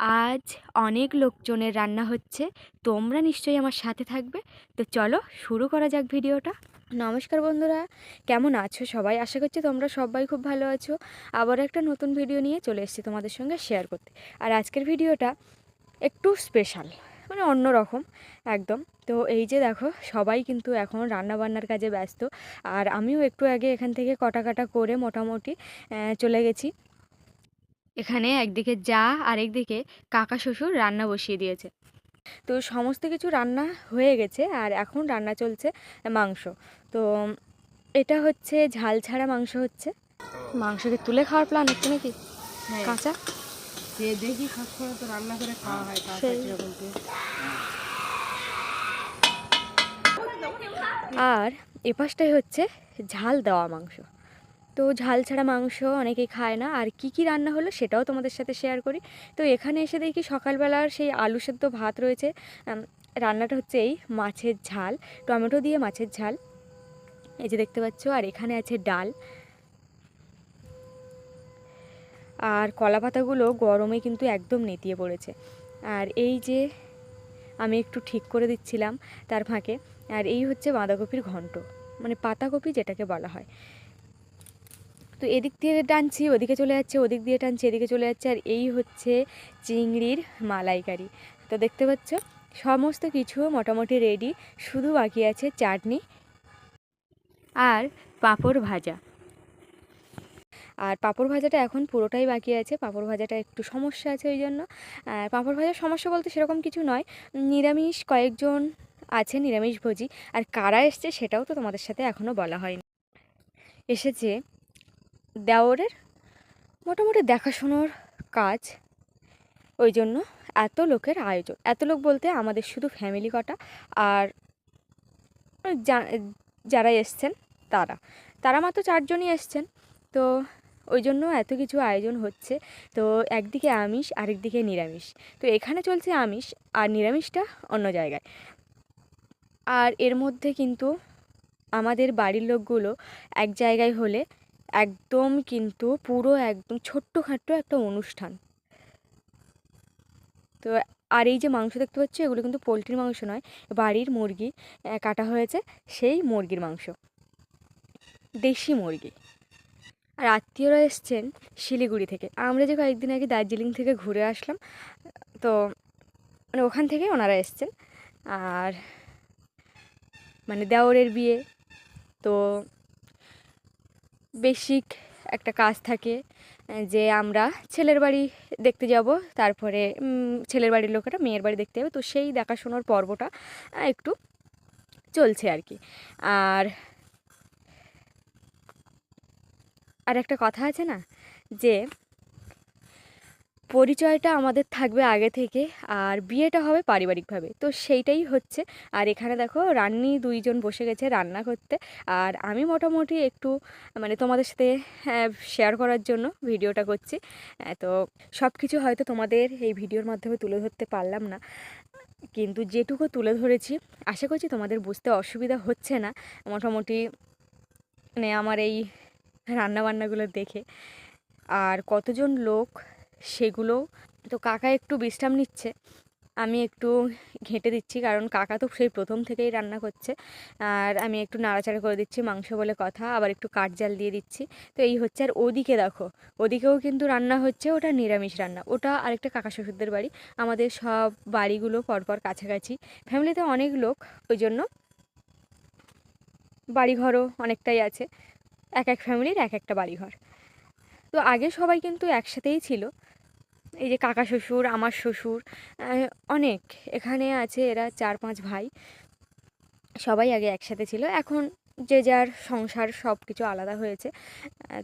আজ অনেক লোকজনের রান্না হচ্ছে, তোমরা নিশ্চয়ই আমার সাথে থাকবে। তো চলো শুরু করা যাক ভিডিওটা। নমস্কার বন্ধুরা, কেমন আছো সবাই? আশা করছি তোমরা সবাই খুব ভালো আছো। আবার একটা নতুন ভিডিও নিয়ে চলে এসেছি তোমাদের সঙ্গে শেয়ার করতে। আর আজকের ভিডিওটা একটু স্পেশাল মানে অন্য রকম একদম। তো এই যে দেখো, সবাই কিন্তু এখন রান্না বান্নার কাজে ব্যস্ত। আর আমিও একটু আগে এখান থেকে কটা কাটা করে মোটামুটি চলে গেছি। এখানে একদিকে যা আর একদিকে কাকা শ্বশুর রান্না বসিয়ে দিয়েছে। তো সমস্ত কিছু রান্না হয়ে গেছে আর এখন রান্না চলছে মাংস। তো এটা হচ্ছে ঝাল ছাড়া মাংস হচ্ছে। মাংসকে তুলে খাওয়ার প্ল্যান হচ্ছে নাকি? কাঁচা? যে দেখি খাস করে তো রান্না করে খাওয়া হয়? আর এপাশটাই হচ্ছে ঝাল দেওয়া মাংস। তো ঝাল ছাড়া মাংস অনেকেই খায় না। আর কি কি রান্না হলো সেটাও তোমাদের সাথে শেয়ার করি। তো এখানে এসে দেখি সকালবেলার সেই আলু সেদ্ধ ভাত রয়েছে। রান্নাটা হচ্ছে এই মাছের ঝাল, টমেটো দিয়ে মাছের ঝাল। এই যে দেখতে পাচ্ছ, আর এখানে আছে ডাল। আর কলা পাতাগুলো গরমে কিন্তু একদম নেতিয়ে পড়েছে। আর এই যে আমি একটু ঠিক করে দিচ্ছিলাম তার ফাঁকে। আর এই হচ্ছে বাঁধাকপির ঘন্ট। মানে পাতাকপি যেটাকে বলা হয়। তো এদিক দিয়ে টানছি, ওদিকে চলে যাচ্ছে, ওদিক দিয়ে টানছি, এদিকে চলে যাচ্ছে, আর এই হচ্ছে চিংড়ির মালাইকারি। তো দেখতে পাচ্ছ, সমস্ত কিছু মোটামুটি রেডি শুধু বাকি আছে চাটনি আর পাঁপড় ভাজা। আর পাঁপড় ভাজাটা এখন পুরোটাই বাকি আছে, পাঁপড় ভাজাটা একটু সমস্যা আছে ওই জন্য। আর পাঁপড় ভাজার সমস্যা বলতে সেরকম কিছু নয়, নিরামিষ কয়েকজন আছে নিরামিষভোজী, আর কারা এসছে সেটাও তো তোমাদের সাথে এখনও বলা হয়নি। এসেছে দেওরের মোটামুটি দেখাশোনার কাজ। ওই জন্য এত লোকের আয়োজন। এত লোক বলতে আমাদের শুধু ফ্যামিলি কটা আর যারা এসছেন তারা। তারা মাত্র চারজনই এসছেন। তো ওই জন্য এত কিছু আয়োজন হচ্ছে। তো একদিকে আমিষ, আরেকদিকে নিরামিষ। তো এখানে চলছে আমিষ আর নিরামিষটা অন্য জায়গায়। আর এর মধ্যে কিন্তু আমাদের বাড়ির লোকগুলো এক জায়গায় হলে একদম কিন্তু পুরো একদম ছোট্টখাট্ট একটা অনুষ্ঠান। তো আর এই যে মাংস দেখতে পাচ্ছ, এগুলো কিন্তু পোলট্রির মাংস নয়, বাড়ির মুরগি কাটা হয়েছে সেই মুরগির মাংস। দেশি মুরগি। আর আত্মীয়রা এসছেন শিলিগুড়ি থেকে। আমরা যে কয়েকদিন আগে দার্জিলিং থেকে ঘুরে আসলাম, তো মানে ওখান থেকে ওনারা এসছেন। আর মানে দেওরের বিয়ে, তো বেসিক একটা কাজ থাকে যে আমরা ছেলের বাড়ি দেখতে যাব, তারপরে ছেলের বাড়ির লোকেরা মেয়ের বাড়ি দেখতে যাবে। তো সেই দেখাশোনার পর্বটা একটু চলছে আর কি। আর আর একটা কথা আছে না, যে পরিচয়টা আমাদের থাকবে আগে থেকে, আর বিয়েটা হবে পারিবারিকভাবে। তো সেইটাই হচ্ছে। আর এখানে দেখো, রান্নি দুইজন বসে গেছে রান্না করতে। আর আমি মোটামুটি একটু মানে তোমাদের সাথে শেয়ার করার জন্য ভিডিওটা করছি। তো সব কিছু হয়তো তোমাদের এই ভিডিওর মাধ্যমে তুলে ধরতে পারলাম না। কিন্তু যেটুকু তুলে ধরেছি, আশা করছি তোমাদের বুঝতে অসুবিধা হচ্ছে না। মোটামুটি মানে আমার এই রান্নাবান্নাগুলো দেখে। আর কতজন লোক সেগুলো। তো কাকা একটু বিশ্রাম নিচ্ছে, আমি একটু ঘেঁটে দিচ্ছি, কারণ কাকা তো সেই প্রথম থেকেই রান্না করছে। আর আমি একটু নাড়াচাড়া করে দিচ্ছি, মাংস বলে কথা, আবার একটু কাঠ জাল দিয়ে দিচ্ছি। তো এই হচ্ছে, আর ওদিকে দেখো, ওদিকেও কিন্তু রান্না হচ্ছে, ওটা নিরামিষ রান্না। ওটা আরেকটা কাকা শ্বশুরদের বাড়ি, আমাদের সব বাড়িগুলো পরপর কাছাকাছি। ফ্যামিলিতে অনেক লোক, ওই জন্য বাড়িঘরও অনেকটাই আছে। এক এক ফ্যামিলির এক একটা বাড়িঘর। তো আগে সবাই কিন্তু একসাথেই ছিল। এই যে কাকা শ্বশুর, আমার শ্বশুর অনেক। এখানে আছে এরা চার পাঁচ ভাই। সবাই আগে একসাথে ছিল। এখন যে যার সংসার সব কিছু আলাদা হয়েছে।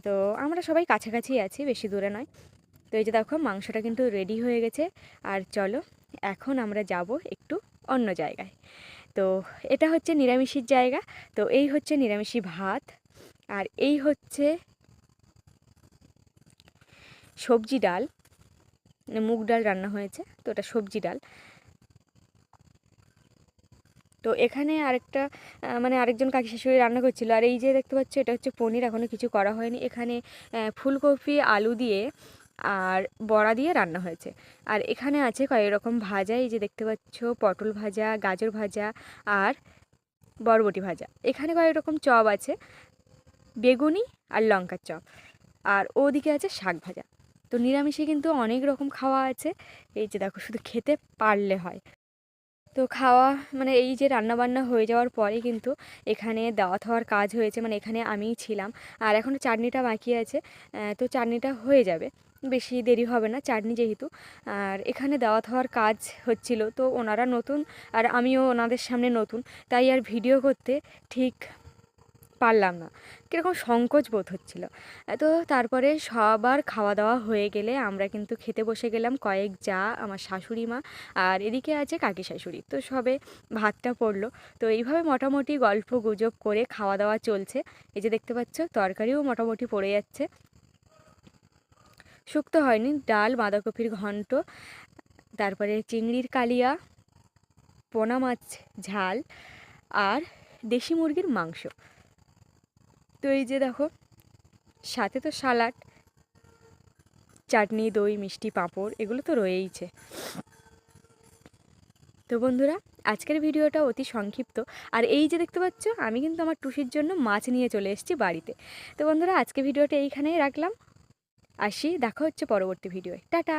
তো আমরা সবাই কাছাকাছি আছি, বেশি দূরে নয়। তো এই যে দেখো, মাংসটা কিন্তু রেডি হয়ে গেছে। আর চলো, এখন আমরা যাব একটু অন্য জায়গায়। তো এটা হচ্ছে নিরামিষের জায়গা। তো এই হচ্ছে নিরামিষি ভাত। আর এই হচ্ছে সবজি ডাল মানে মুগ ডাল রান্না হয়েছে, তো ওটা সবজি ডাল। তো এখানে আরেকটা মানে আরেকজন কাকি শাশুড়ি রান্না করছিল, আর এই যে দেখতে পাচ্ছ, এটা হচ্ছে পনির এখনও কিছু করা হয়নি। এখানে ফুলকপি, আলু দিয়ে আর বড়া দিয়ে রান্না হয়েছে। আর এখানে আছে কয়েক রকম ভাজা, এই যে দেখতে পাচ্ছ, পটল ভাজা, গাজর ভাজা আর বরবটি ভাজা। এখানে কয়েক রকম চপ আছে, বেগুনি আর লঙ্কার চপ। আর ওদিকে আছে শাক ভাজা। তো নিরামিষে কিন্তু অনেক রকম খাওয়া আছে। এই যে দেখো, শুধু খেতে পারলে হয়। তো খাওয়া মানে এই যে রান্না বান্না হয়ে যাওয়ার পরে কিন্তু এখানে দাওয়াত হওয়ার কাজ হয়েছে মানে এখানে আমিই ছিলাম। আর এখনও চাটনিটা বাকি আছে তো চাটনিটা হয়ে যাবে। বেশি দেরি হবে না চাটনি যেহেতু। আর এখানে দেওয়া হওয়ার কাজ হচ্ছিল, তো ওনারা নতুন আর আমিও ওনাদের সামনে নতুন। তাই আর ভিডিও করতে ঠিক পারলাম না। কীরকম সংকোচ বোধ হচ্ছিল। তো তারপরে সবার খাওয়া দাওয়া হয়ে গেলে আমরা কিন্তু খেতে বসে গেলাম কয়েক যা আমার শাশুড়ি মা আর এদিকে আছে কাকি শাশুড়ি। তো সবে ভাতটা পড়ল। তো এইভাবে মোটামুটি গল্প গুজব করে খাওয়া দাওয়া চলছে। এই যে দেখতে পাচ্ছ তরকারিও মোটামুটি পড়ে যাচ্ছে। শুক্ত হয়নি, ডাল, বাঁধাকপির ঘন্ট, তারপরে চিংড়ির কালিয়া, পোনা মাছ, ঝাল আর দেশি মুরগির মাংস। তো এই যে দেখো, সাথে তো সালাড, চাটনি, দই, মিষ্টি, পাঁপড়, এগুলো তো রয়েইছে। তো বন্ধুরা, আজকের ভিডিওটা অতি সংক্ষিপ্ত। আর এই যে দেখতে পাচ্ছ, আমি কিন্তু আমার টুসির জন্য মাছ নিয়ে চলে এসেছি বাড়িতে। তো বন্ধুরা, আজকে ভিডিওটা এইখানেই রাখলাম। আসি, দেখা হচ্ছে পরবর্তী ভিডিওয়। টাটা!